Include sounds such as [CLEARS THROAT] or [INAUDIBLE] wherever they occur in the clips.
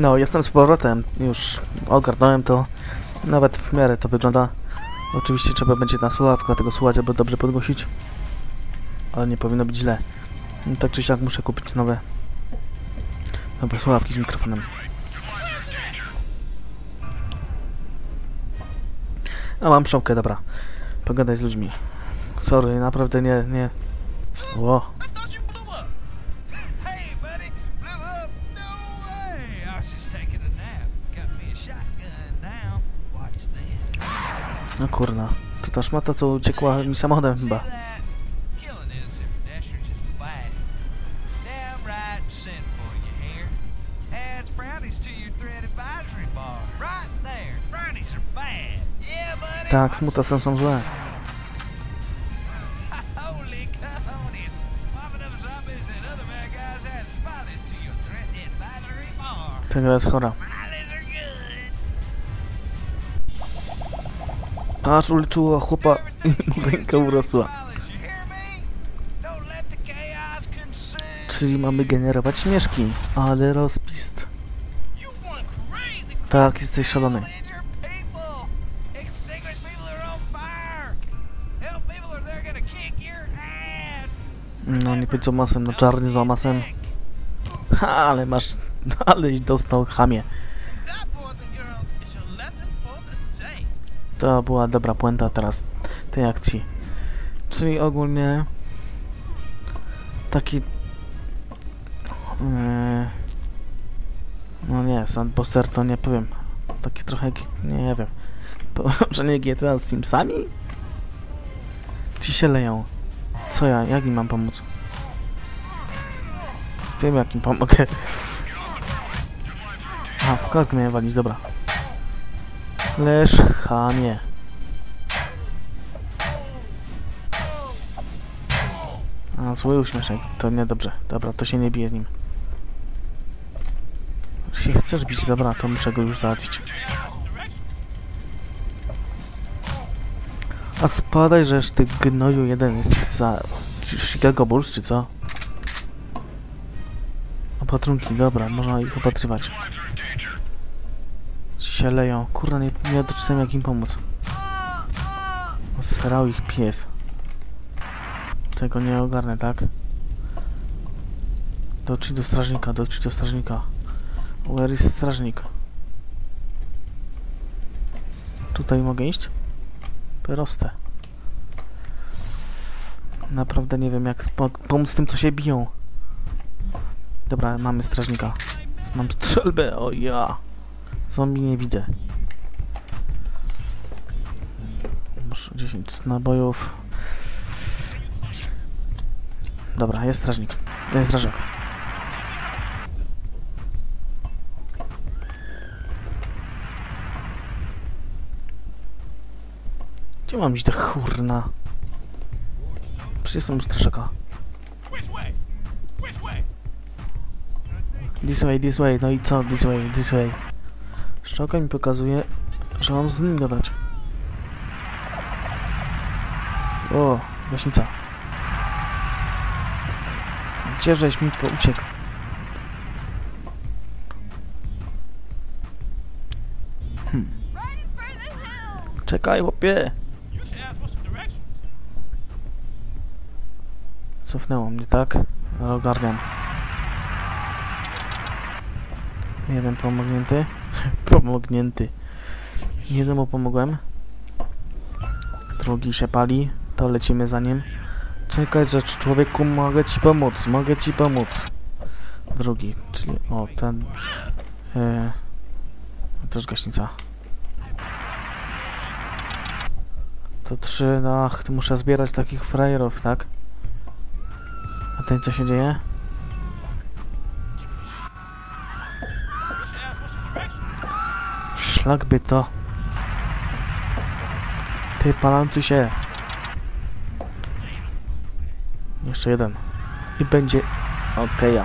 No, jestem z powrotem. Już ogarnąłem to. Nawet w miarę to wygląda. Oczywiście trzeba będzie na słuchawkach tego słuchać, aby dobrze podgłosić. Ale nie powinno być źle. No, tak czy siak muszę kupić nowe. Nowe słuchawki z mikrofonem. A mam szopkę, dobra. Pogadaj z ludźmi. Sorry, naprawdę nie, nie. Ło. No kurna. To ta szmata, co uciekła mi samochodem chyba. Tak, smutasem są złe. Holy cojones! Mopping up Aż uleczyła chłopa ręka urosła. Czyli mamy generować śmieszki. Ale rozpist. Tak, jesteś szalony. No nie być masem, no czarny z amasem. Ha, ale masz... [LAUGHS] Aleś dostał chamie. To była dobra puenta teraz tej akcji. Czyli ogólnie taki yy, no nie, Sandboster to nie powiem. Taki trochę, nie wiem. Połączenie [LAUGHS] GTA z Simsami? Ci się leją. Co ja, jak im mam pomóc? Wiem jak im pomogę. [LAUGHS] A, w kark mnie walić, dobra. Leż chamie. A, zły uśmieszek, to niedobrze. Dobra, to się nie bije z nim. Jeśli chcesz bić, dobra, to muszę go już załatwić. A spadaj, żeż ty gnoju jeden jest za... Chicago Bulls, czy co? Opatrunki, dobra, można ich opatrywać. Się leją. Kurwa, nie, nie doczytałem jak im pomóc. Srał ich pies. Tego nie ogarnę, tak? Dotrzyj do strażnika, dotrzyj do strażnika. Where is strażnik? Tutaj mogę iść? Proste. Naprawdę nie wiem jak po pomóc tym co się biją. Dobra, mamy strażnika. Mam strzelbę, o ja. Zombie nie widzę. Muszę 10 nabojów. Dobra, jest strażnik. Jest strażak. Gdzie mam iść do churna? Przecież jestem strażaka. This way, this way, no i co? This way, this way. Szczoka mi pokazuje, że mam z nim gadać. O, gaśnica. Gdzie żeś mi uciekł? Hmm. Czekaj, chłopie! Cofnęło mnie, tak? Ale ogarniam. Jeden pomognięty. Pomognięty. Jednemu pomogłem. Drugi się pali. To lecimy za nim. Czekaj, że człowieku mogę ci pomóc. Mogę ci pomóc. Drugi, czyli o ten. E, też gaśnica. To trzy, no ach, muszę zbierać takich frajerów, tak? A ten co się dzieje? Szlak by to. Ty palący się. Jeszcze jeden. I będzie okej. ja.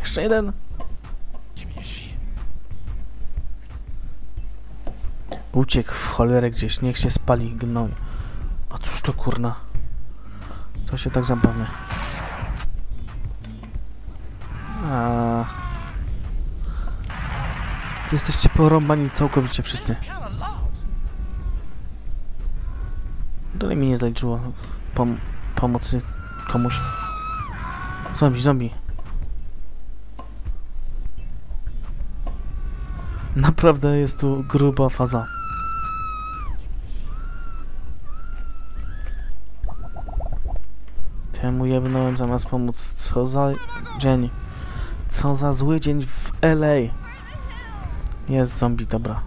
Jeszcze jeden. Uciekł w cholerę gdzieś, niech się spali gnoj. A cóż to kurna? To się tak zabawmy. Jesteście porąbani całkowicie wszyscy. Dalej mi nie zaliczyło pom pomocy komuś. Zombie, zombie. Naprawdę jest tu gruba faza. Temu jebnąłem zamiast pomóc. Co za dzień. Co za zły dzień w LA. Jest zombie, dobra.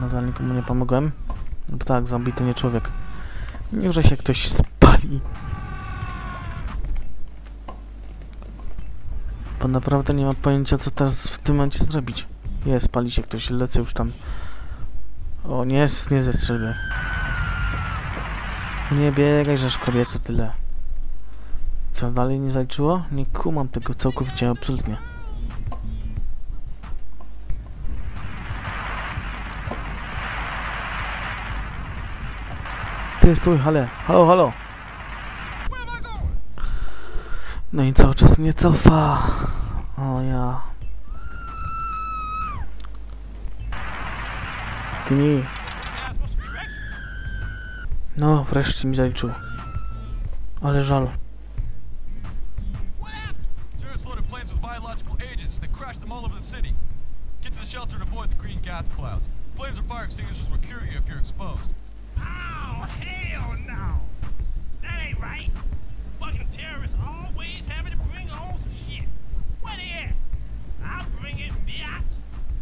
Nadal nikomu nie pomogłem. No tak, zombie to nie człowiek. Niechże się ktoś spali. Bo naprawdę nie mam pojęcia, co teraz w tym momencie zrobić. Jest, spali się ktoś, lecę już tam. O, nie, nie ze. Nie biegaj, żeż kobieto, tyle. Co, dalej nie zaliczyło? Nie kumam tego całkowicie, absolutnie. Ty, stój, hale. Halo, halo. No i cały czas mnie cofa. O ja. Gnij. No, wreszcie mi zaliczył. Ale żal. Turrets loaded planes with biological agents. They crashed them all over the city. Get to the shelter and avoid the green gas clouds. Flames or fire extinguishers will cure you if you're exposed. Oh, hell no! That ain't right. Fucking terrorists always having to bring on some shit. Where they at? I'll bring it, bitch.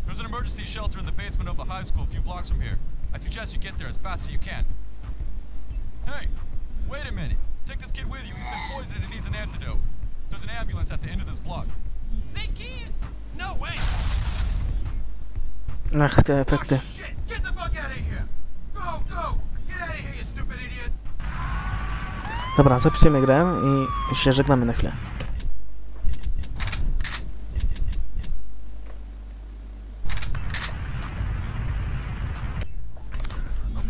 There's an emergency shelter in the basement of the high school a few blocks from here. I suggest you get there as fast as you can. Hey, wait a minute. Take this kid with you. He's been poisoned and needs an antidote. There's an ambulance at the end of this block. Sick kid? No way. Ach, te efekty. Shit! Get the fuck out of here! Go, go! Get out of here, you stupid idiot! Dobra, zapisujemy grę i się żegnamy na chwilę.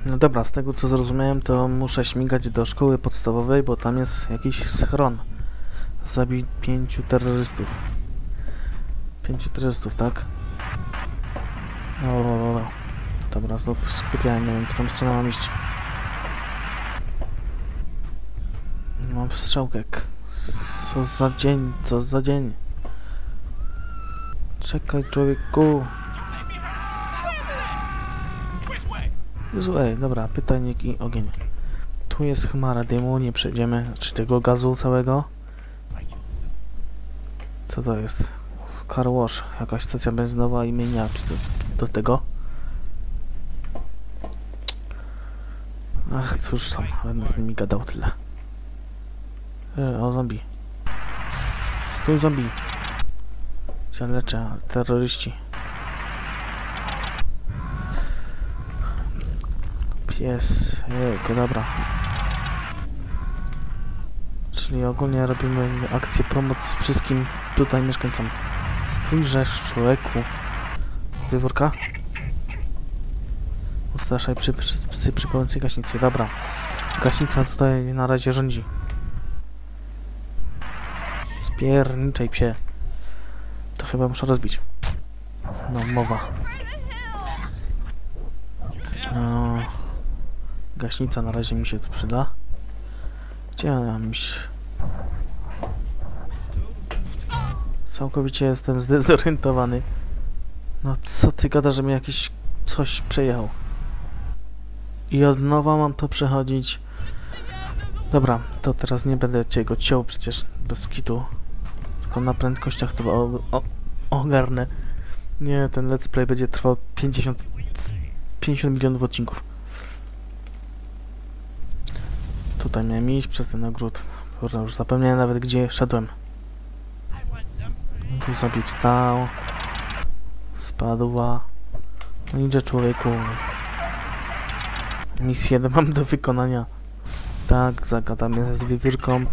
No dobra, z tego co zrozumiałem, to muszę śmigać do szkoły podstawowej, bo tam jest jakiś schron. Zabij pięciu terrorystów. Pięciu terrorystów, tak? O, o, o. Dobra, znów skupiałem, nie wiem, w którą stronę mam iść. Mam strzałek. Co za dzień, co za dzień. Czekaj, człowieku. Złe, dobra, pytajnik i ogień. Tu jest chmara dymu, nie przejdziemy. Czy tego gazu całego? Co to jest? Car wash, jakaś stacja benzynowa imienia, czy to do tego? Ach, cóż tam, będę z nimi gadał tyle. E, o, zombie. Stój, zombie. Cię leczę, terroryści. Pies, jejku, dobra. Czyli ogólnie robimy akcję pomoc wszystkim tutaj mieszkańcom. Stójrzesz, człowieku. Wyworka? Ustraszaj przy, przy, psy przy pomocy gaśnicy. Dobra. Gaśnica tutaj na razie rządzi. Spierniczaj psie. To chyba muszę rozbić. No, mowa. No, gaśnica na razie mi się tu przyda. Gdzie ja mam iść? Całkowicie jestem zdezorientowany. No co ty gadasz, że mi jakiś coś przejechał? I od nowa mam to przechodzić. Dobra, to teraz nie będę cię go ciął przecież bez kitu. Tylko na prędkościach to o, ogarnę. Nie, ten let's play będzie trwał 50, 50 milionów odcinków. Tutaj miałem iść przez ten ogród. Kurde, już zapomniałem nawet gdzie szedłem. Tu sobie wstał. Spadła. No idzie człowieku. Misję [LAUGHS] mam do wykonania. Tak, zagadamy z wiewiórką.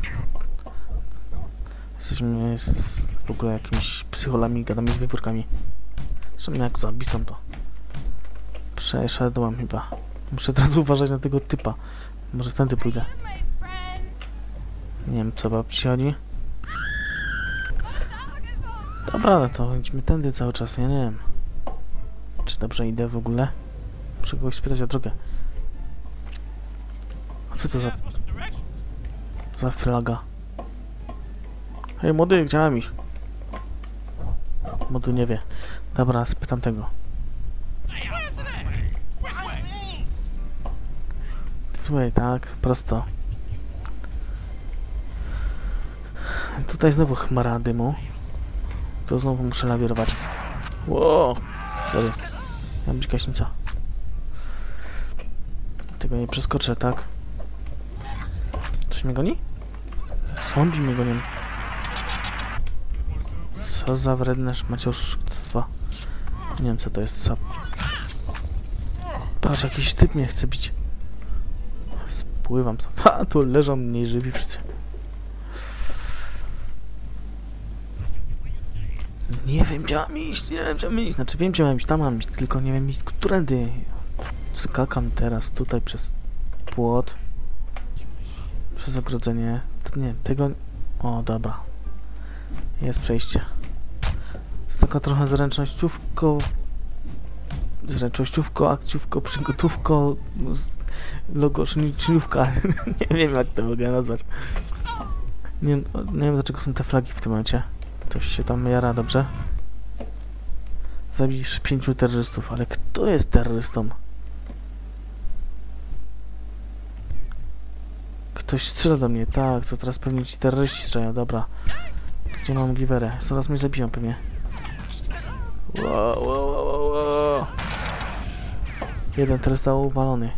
Jesteśmy z, w ogóle jakimiś psycholami, gadamy z wiewiórkami. Zresztą jak zabisą to. Przeszedłem chyba. Muszę teraz [LAUGHS] uważać na tego typa. Może tędy pójdę. Nie wiem co babci chodzi. Dobra, no to idźmy tędy cały czas, ja nie wiem. Czy dobrze idę w ogóle? Muszę kogoś spytać o drogę. A co to za, za flaga? Hej młody, gdzie mam iść? Młody nie wie. Dobra, spytam tego. Słuchaj, tak, prosto. Tutaj znowu chmara dymu. To znowu muszę lawirować. Wow! Sorry. Miała być gaśnica. Tego nie przeskoczę, tak? Coś mnie goni? Zombie mnie gonią. Co za wredne szmaciostwa. Nie wiem co to jest, co... Patrz, jakiś typ mnie chce bić. Spływam stąd. [LAUGHS] Ha, tu leżą mniej żywi wszyscy. Nie wiem gdzie mam iść, nie wiem gdzie mam iść. Znaczy wiem gdzie mam iść, tam mam iść, tylko nie wiem iść którędy. Skakam teraz tutaj przez płot. Przez ogrodzenie. Nie, tego... O, dobra. Jest przejście. Jest taka trochę zręcznościówko... Zręcznościówko, akciówko, przygotówko... z- Logo czynówka. [LAUGHS] nie wiem jak to mogę nazwać. Nie, nie wiem dlaczego są te flagi w tym momencie. Ktoś się tam jara, dobrze? Zabijesz pięciu terrorystów, ale kto jest terrorystą? Ktoś strzela do mnie, tak, to teraz pewnie ci terroryści strzelają, dobra. Gdzie mam giwerę? Zaraz mnie zabiją pewnie. Wow, wow, wow, wow. Jeden terrorysta uwalony.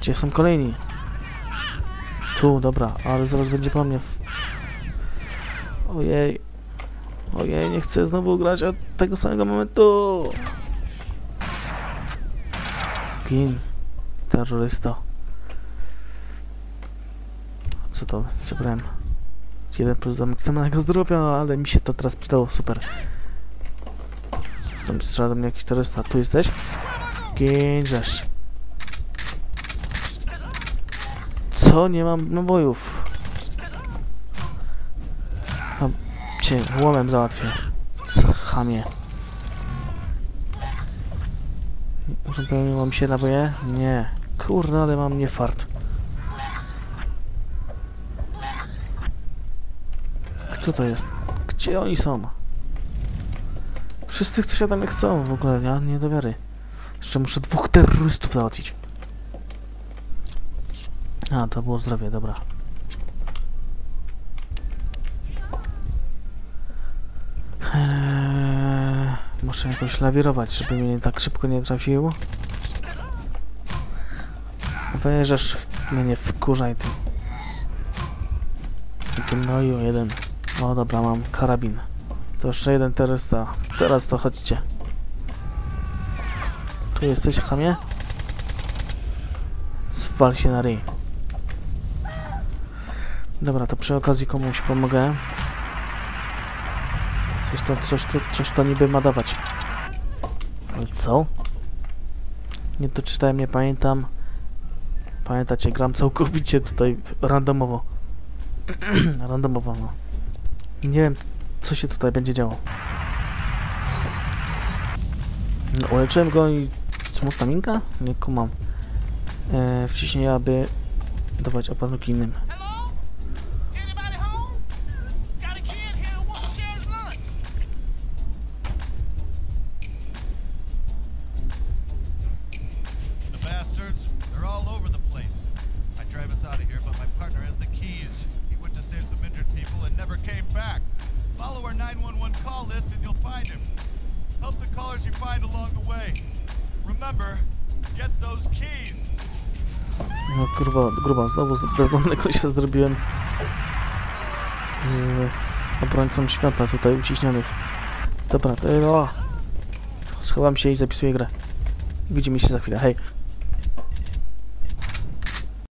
Gdzie są kolejni? Tu, dobra, ale zaraz będzie po mnie. Ojej. Ojej, nie chcę znowu grać od tego samego momentu. Gin. Terrorysto. Co to? Zebrałem. Jeden plus do maksymalnego zdrowia, ale mi się to teraz przydało, super. Tam strzela do mnie jakiś terrorysta. Tu jesteś? Ginżesz. Co? Nie mam nabojów. A, cię łomem załatwię. Chamie. Uzupełniło mi się naboje? Nie. Kurde, ale mam nie fart. Kto to jest? Gdzie oni są? Wszyscy coś ode mnie chcą w ogóle, ja nie do wiary. Jeszcze muszę dwóch terrorystów załatwić. A, to było zdrowie, dobra. Eee, muszę jakoś lawirować, żeby mnie tak szybko nie trafił. Wyjeżdżasz mnie nie wkurzaj ty. Taki noju jeden. O dobra, mam karabin. To jeszcze jeden terrorysta. Teraz to chodźcie. Tu jesteś, chamie? Zwal się na ryj. Dobra, to przy okazji komuś pomogę. Coś to, coś to, coś to niby ma dawać. Ale co? Nie doczytałem, nie pamiętam. Pamiętacie, gram całkowicie tutaj randomowo. [CLEARS THROAT] randomowo, no. Nie wiem, co się tutaj będzie działo. No, uleczyłem go i... Smutna minka? Nie kumam. E, wciśnij, aby dawać opadniki innym. Call list and you'll find him. Help the callers you find along the way. Remember, get those keys. No kurwa, gruba, znowu bezdomnego się zrobiłem yy, obrońcą świata tutaj uciśnionych. Dobra, to o, schowam się i zapisuję grę. Widzimy się za chwilę, hej.